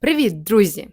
Привіт, друзі!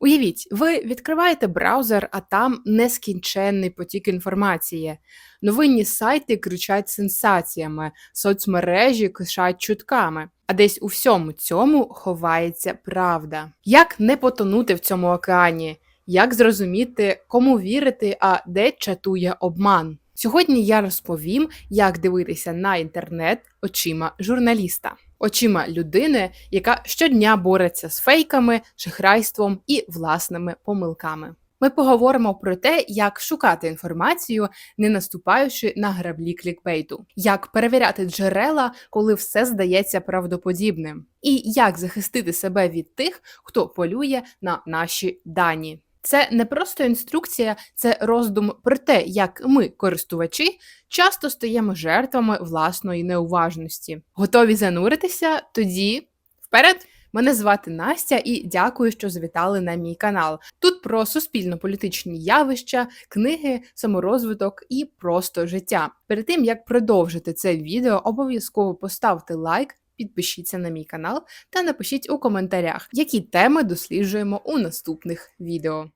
Уявіть, ви відкриваєте браузер, а там нескінченний потік інформації. Новинні сайти кричать сенсаціями, соцмережі кишать чутками. А десь у всьому цьому ховається правда. Як не потонути в цьому океані? Як зрозуміти, кому вірити, а де чатує обман? Сьогодні я розповім, як дивитися на інтернет очима журналіста очима людини, яка щодня бореться з фейками, шахрайством і власними помилками. Ми поговоримо про те, як шукати інформацію, не наступаючи на граблі клікбейту, як перевіряти джерела, коли все здається правдоподібним, і як захистити себе від тих, хто полює на наші дані. Це не просто інструкція, це роздум про те, як ми, користувачі, часто стаємо жертвами власної неуважності. Готові зануритися? Тоді вперед! Мене звати Настя і дякую, що завітали на мій канал. Тут про суспільно-політичні явища, книги, саморозвиток і просто життя. Перед тим як продовжити це відео, обов'язково поставте лайк. Підпишіться на мій канал та напишіть у коментарях, які теми досліджуємо у наступних відео.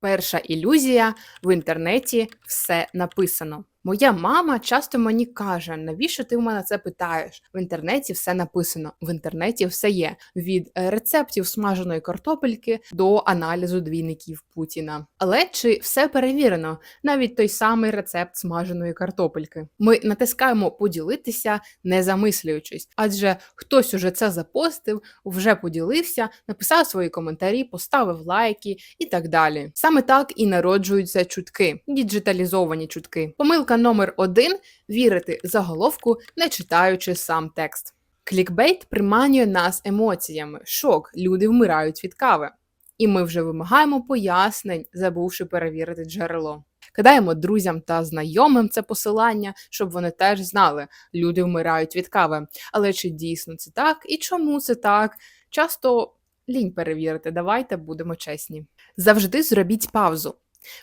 Перша ілюзія в інтернеті все написано. Моя мама часто мені каже, навіщо ти в мене це питаєш? В інтернеті все написано, в інтернеті все є від е, рецептів смаженої картопельки до аналізу двійників Путіна. Але чи все перевірено? Навіть той самий рецепт смаженої картопельки. Ми натискаємо поділитися, не замислюючись, адже хтось уже це запостив, вже поділився, написав свої коментарі, поставив лайки і так далі. Саме так і народжуються чутки, діджиталізовані чутки. Помилка Помилка номер один вірити заголовку, не читаючи сам текст. Клікбейт приманює нас емоціями, шок, люди вмирають від кави. І ми вже вимагаємо пояснень, забувши перевірити джерело. Кидаємо друзям та знайомим це посилання, щоб вони теж знали, люди вмирають від кави. Але чи дійсно це так і чому це так? Часто лінь перевірити, давайте будемо чесні. Завжди зробіть паузу.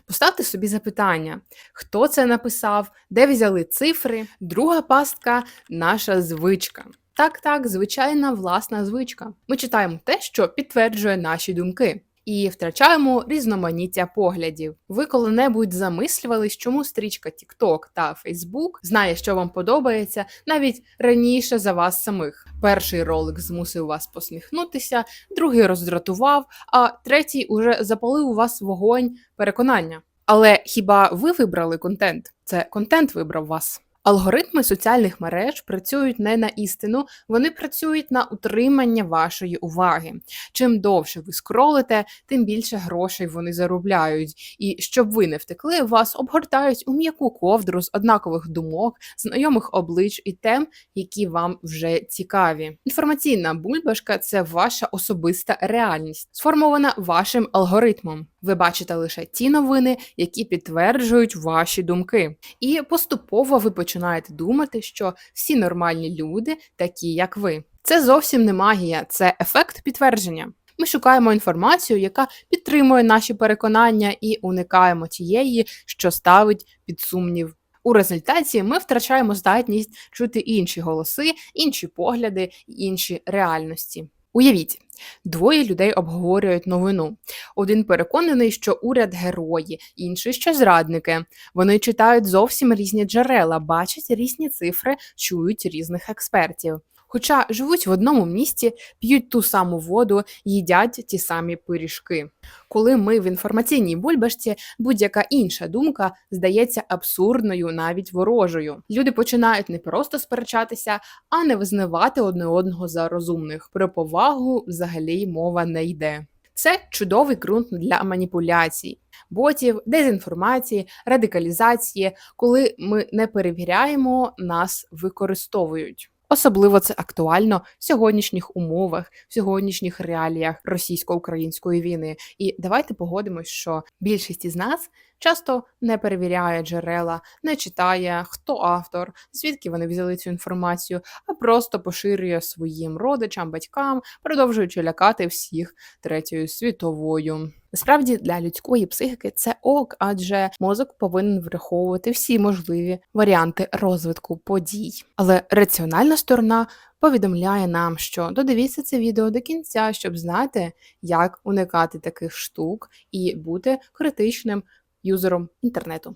Поставте собі запитання, хто це написав, де взяли цифри. Друга пастка наша звичка. Так, так, звичайна власна звичка. Ми читаємо те, що підтверджує наші думки і втрачаємо різноманіття поглядів. Ви коли-небудь замислювались, чому стрічка TikTok та Facebook знає, що вам подобається, навіть раніше за вас самих. Перший ролик змусив вас посміхнутися, другий роздратував, а третій уже запалив у вас вогонь переконання. Але хіба ви вибрали контент? Це контент вибрав вас. Алгоритми соціальних мереж працюють не на істину, вони працюють на утримання вашої уваги. Чим довше ви скролите, тим більше грошей вони заробляють. І щоб ви не втекли, вас обгортають у м'яку ковдру з однакових думок, знайомих облич і тем, які вам вже цікаві. Інформаційна бульбашка це ваша особиста реальність, сформована вашим алгоритмом. Ви бачите лише ті новини, які підтверджують ваші думки. І поступово ви починаєте думати, що всі нормальні люди такі, як ви. Це зовсім не магія, це ефект підтвердження. Ми шукаємо інформацію, яка підтримує наші переконання, і уникаємо тієї, що ставить під сумнів. У результаті ми втрачаємо здатність чути інші голоси, інші погляди, інші реальності. Уявіть, двоє людей обговорюють новину. Один переконаний, що уряд герої, інший що зрадники. Вони читають зовсім різні джерела, бачать різні цифри, чують різних експертів. Хоча живуть в одному місті, п'ють ту саму воду, їдять ті самі пиріжки. Коли ми в інформаційній бульбашці, будь-яка інша думка здається абсурдною, навіть ворожою. Люди починають не просто сперечатися, а не визнавати одне одного за розумних. Про повагу взагалі мова не йде. Це чудовий ґрунт для маніпуляцій, ботів, дезінформації, радикалізації, коли ми не перевіряємо, нас використовують. Особливо це актуально в сьогоднішніх умовах, в сьогоднішніх реаліях російсько-української війни. І давайте погодимось, що більшість із нас часто не перевіряє джерела, не читає, хто автор, звідки вони взяли цю інформацію, а просто поширює своїм родичам, батькам, продовжуючи лякати всіх третьою світовою. Насправді для людської психіки це ок, адже мозок повинен враховувати всі можливі варіанти розвитку подій. Але раціональна сторона повідомляє нам, що додивіться це відео до кінця, щоб знати, як уникати таких штук і бути критичним юзером інтернету.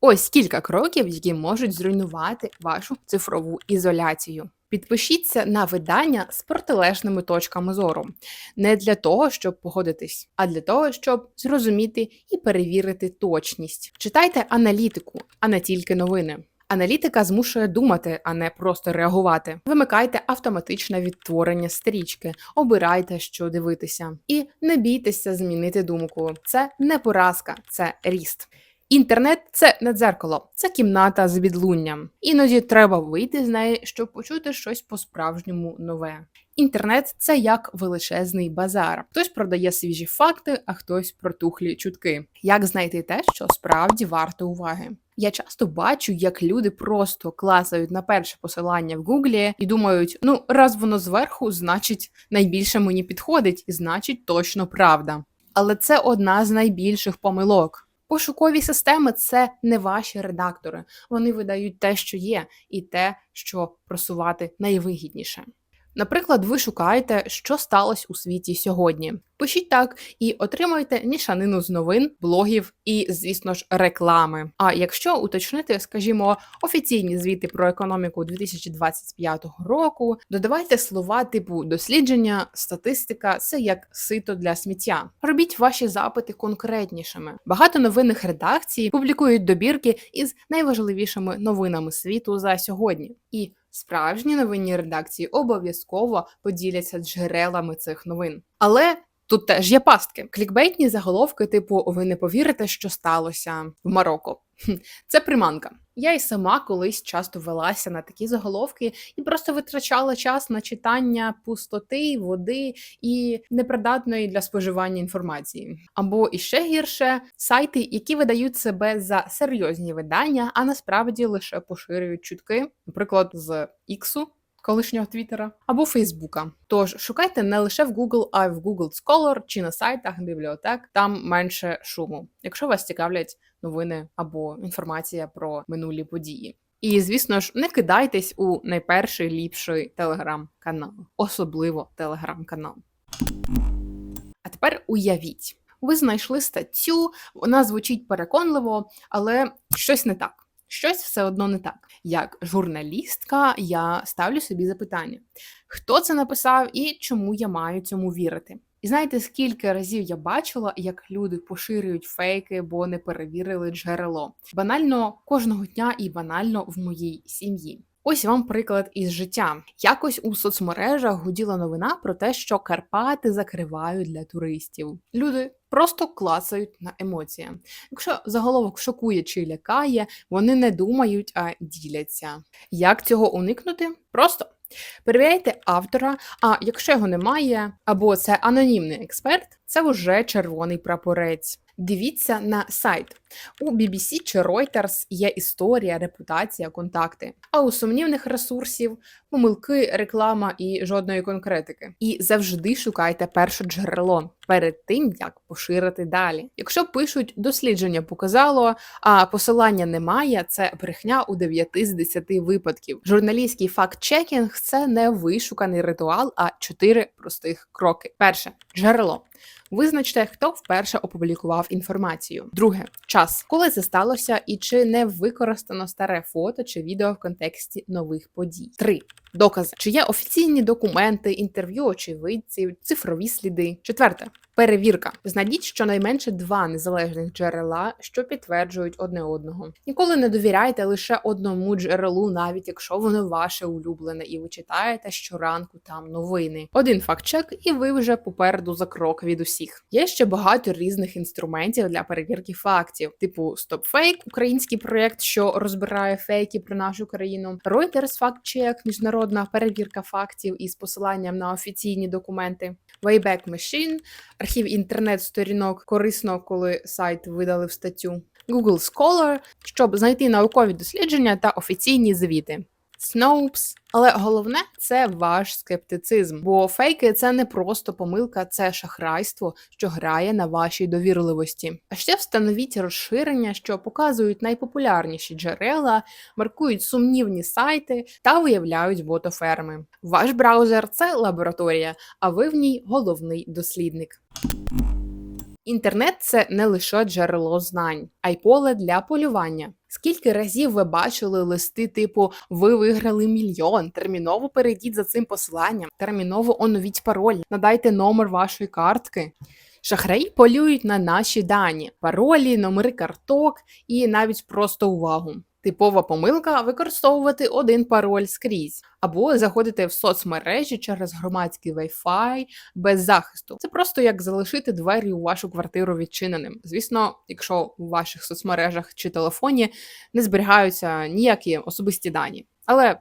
Ось кілька кроків, які можуть зруйнувати вашу цифрову ізоляцію. Підпишіться на видання з протилежними точками зору, не для того, щоб погодитись, а для того, щоб зрозуміти і перевірити точність. Читайте аналітику, а не тільки новини. Аналітика змушує думати, а не просто реагувати. Вимикайте автоматичне відтворення стрічки, обирайте, що дивитися, і не бійтеся змінити думку. Це не поразка, це ріст. Інтернет це не дзеркало, це кімната з відлунням. Іноді треба вийти з неї, щоб почути щось по-справжньому нове. Інтернет це як величезний базар. Хтось продає свіжі факти, а хтось протухлі чутки. Як знайти те, що справді варто уваги? Я часто бачу, як люди просто класають на перше посилання в Гуглі і думають: ну, раз воно зверху, значить найбільше мені підходить, і значить точно правда. Але це одна з найбільших помилок. Пошукові системи це не ваші редактори. Вони видають те, що є, і те, що просувати найвигідніше. Наприклад, ви шукаєте, що сталося у світі сьогодні. Пишіть так і отримуйте мішанину з новин, блогів і, звісно ж, реклами. А якщо уточнити, скажімо, офіційні звіти про економіку 2025 року, додавайте слова типу дослідження, статистика це як сито для сміття. Робіть ваші запити конкретнішими. Багато новинних редакцій публікують добірки із найважливішими новинами світу за сьогодні. І Справжні новинні редакції обов'язково поділяться джерелами цих новин. Але тут теж є пастки. Клікбейтні заголовки, типу Ви не повірите, що сталося в Марокко. Це приманка. Я й сама колись часто велася на такі заголовки і просто витрачала час на читання пустоти, води і непридатної для споживання інформації. Або іще гірше сайти, які видають себе за серйозні видання, а насправді лише поширюють чутки, наприклад, з Іксу. Колишнього Твіттера або Фейсбука. Тож шукайте не лише в Google, а й в Google Scholar чи на сайтах бібліотек, там менше шуму, якщо вас цікавлять новини або інформація про минулі події. І, звісно ж, не кидайтесь у найперший ліпший телеграм-канал, особливо телеграм-канал. А тепер уявіть, ви знайшли статтю, вона звучить переконливо, але щось не так. Щось все одно не так. Як журналістка, я ставлю собі запитання: хто це написав і чому я маю цьому вірити? І знаєте, скільки разів я бачила, як люди поширюють фейки, бо не перевірили джерело. Банально кожного дня і банально в моїй сім'ї. Ось вам приклад із життя. Якось у соцмережах гуділа новина про те, що Карпати закривають для туристів. Люди просто клацають на емоціях. Якщо заголовок шокує чи лякає, вони не думають, а діляться. Як цього уникнути? Просто. Перевіряйте автора, а якщо його немає, або це анонімний експерт, це вже червоний прапорець. Дивіться на сайт. У BBC чи Reuters є історія, репутація, контакти. А у сумнівних ресурсів помилки, реклама і жодної конкретики. І завжди шукайте перше джерело перед тим, як поширити далі. Якщо пишуть дослідження показало, а посилання немає, це брехня у 9 з 10 випадків. Журналістський факт-чекінг це не вишуканий ритуал, а чотири простих кроки. Перше джерело. Визначте, хто вперше опублікував інформацію. Друге час, коли це сталося, і чи не використано старе фото чи відео в контексті нових подій. Три докази, чи є офіційні документи, інтерв'ю очевидців, цифрові сліди. Четверте. Перевірка. Знайдіть щонайменше два незалежних джерела, що підтверджують одне одного. Ніколи не довіряйте лише одному джерелу, навіть якщо воно ваше улюблене, і ви читаєте щоранку там новини. Один факт-чек, і ви вже попереду за крок від усіх. Є ще багато різних інструментів для перевірки фактів, типу StopFake, український проєкт, що розбирає фейки про нашу країну, Reuters Fact Check, міжнародна перевірка фактів із посиланням на офіційні документи, Wayback Machine, архів інтернет-сторінок корисно, коли сайт видалив статтю. Google Scholar, щоб знайти наукові дослідження та офіційні звіти. Snopes. Але головне це ваш скептицизм, бо фейки це не просто помилка, це шахрайство, що грає на вашій довірливості. А ще встановіть розширення, що показують найпопулярніші джерела, маркують сумнівні сайти та виявляють ботоферми. Ваш браузер це лабораторія, а ви в ній головний дослідник. Інтернет це не лише джерело знань, а й поле для полювання. Скільки разів ви бачили листи типу Ви виграли мільйон, терміново перейдіть за цим посиланням, терміново оновіть пароль, надайте номер вашої картки. Шахраї полюють на наші дані, паролі, номери карток і навіть просто увагу. Типова помилка використовувати один пароль скрізь, або заходити в соцмережі через громадський Wi-Fi без захисту. Це просто як залишити двері у вашу квартиру відчиненим. Звісно, якщо у ваших соцмережах чи телефоні не зберігаються ніякі особисті дані. Але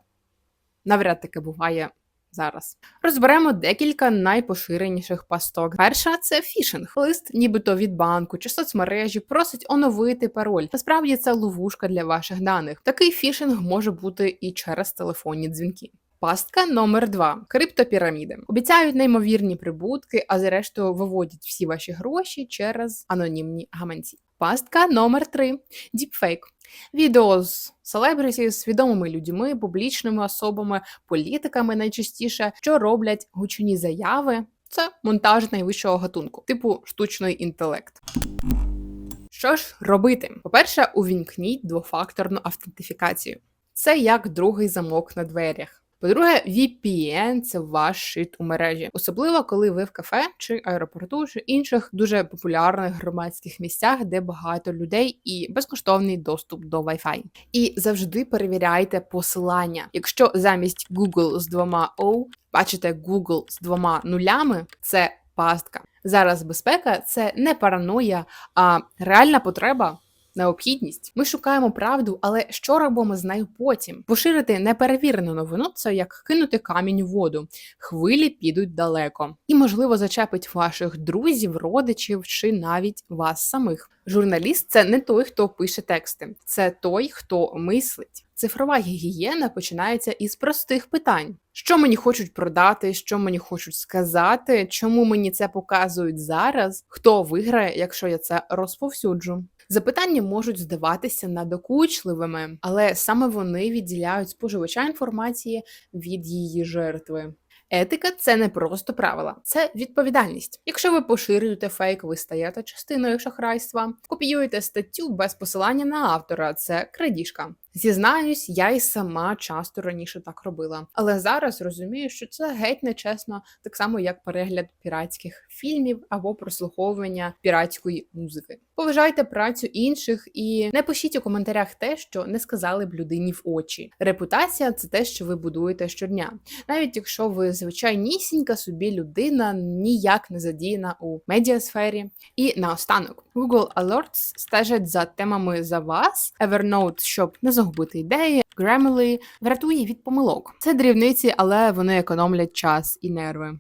навряд таке буває зараз. Розберемо декілька найпоширеніших пасток. Перша це фішинг. Лист, нібито від банку чи соцмережі, просить оновити пароль. Насправді це ловушка для ваших даних. Такий фішинг може бути і через телефонні дзвінки. Пастка номер 2 криптопіраміди. Обіцяють неймовірні прибутки, а зрештою виводять всі ваші гроші через анонімні гаманці. Пастка номер 3 діпфейк. Відео з селебриті, з відомими людьми, публічними особами, політиками найчастіше, що роблять гучні заяви. Це монтаж найвищого гатунку, типу штучний інтелект. Що ж робити? По-перше, увімкніть двофакторну автентифікацію. Це як другий замок на дверях. По-друге, VPN – це ваш шит у мережі, особливо коли ви в кафе чи аеропорту, чи інших дуже популярних громадських місцях, де багато людей і безкоштовний доступ до Wi-Fi. І завжди перевіряйте посилання. Якщо замість Google з двома O бачите Google з двома нулями, це пастка. Зараз безпека це не параноя, а реальна потреба необхідність. Ми шукаємо правду, але що робимо з нею потім? Поширити неперевірену новину це як кинути камінь у воду. Хвилі підуть далеко, і можливо зачепить ваших друзів, родичів чи навіть вас самих. Журналіст це не той, хто пише тексти, це той, хто мислить. Цифрова гігієна починається із простих питань: що мені хочуть продати, що мені хочуть сказати, чому мені це показують зараз, хто виграє, якщо я це розповсюджу. Запитання можуть здаватися надокучливими, але саме вони відділяють споживача інформації від її жертви. Етика це не просто правила, це відповідальність. Якщо ви поширюєте фейк, ви стаєте частиною шахрайства, копіюєте статтю без посилання на автора, це крадіжка. Зізнаюсь, я й сама часто раніше так робила, але зараз розумію, що це геть нечесно, так само як перегляд піратських фільмів або прослуховування піратської музики. Поважайте працю інших і не пишіть у коментарях те, що не сказали б людині в очі. Репутація це те, що ви будуєте щодня, навіть якщо ви звичайнісінька собі людина ніяк не задіяна у медіасфері. І наостанок Google Alerts стежать за темами за вас, Evernote, щоб не загубити ідеї, Grammarly врятує від помилок. Це дрібниці, але вони економлять час і нерви.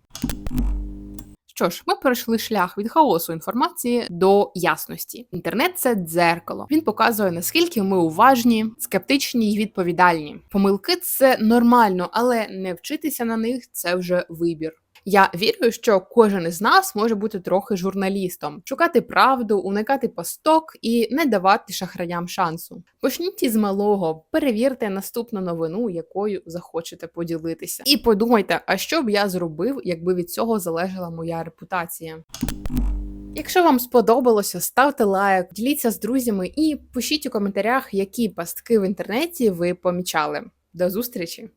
Що ж, ми перейшли шлях від хаосу інформації до ясності. Інтернет це дзеркало. Він показує наскільки ми уважні, скептичні й відповідальні. Помилки це нормально, але не вчитися на них це вже вибір. Я вірю, що кожен із нас може бути трохи журналістом, шукати правду, уникати пасток і не давати шахраям шансу. Почніть із малого, перевірте наступну новину, якою захочете поділитися, і подумайте, а що б я зробив, якби від цього залежала моя репутація. Якщо вам сподобалося, ставте лайк, діліться з друзями і пишіть у коментарях, які пастки в інтернеті ви помічали. До зустрічі!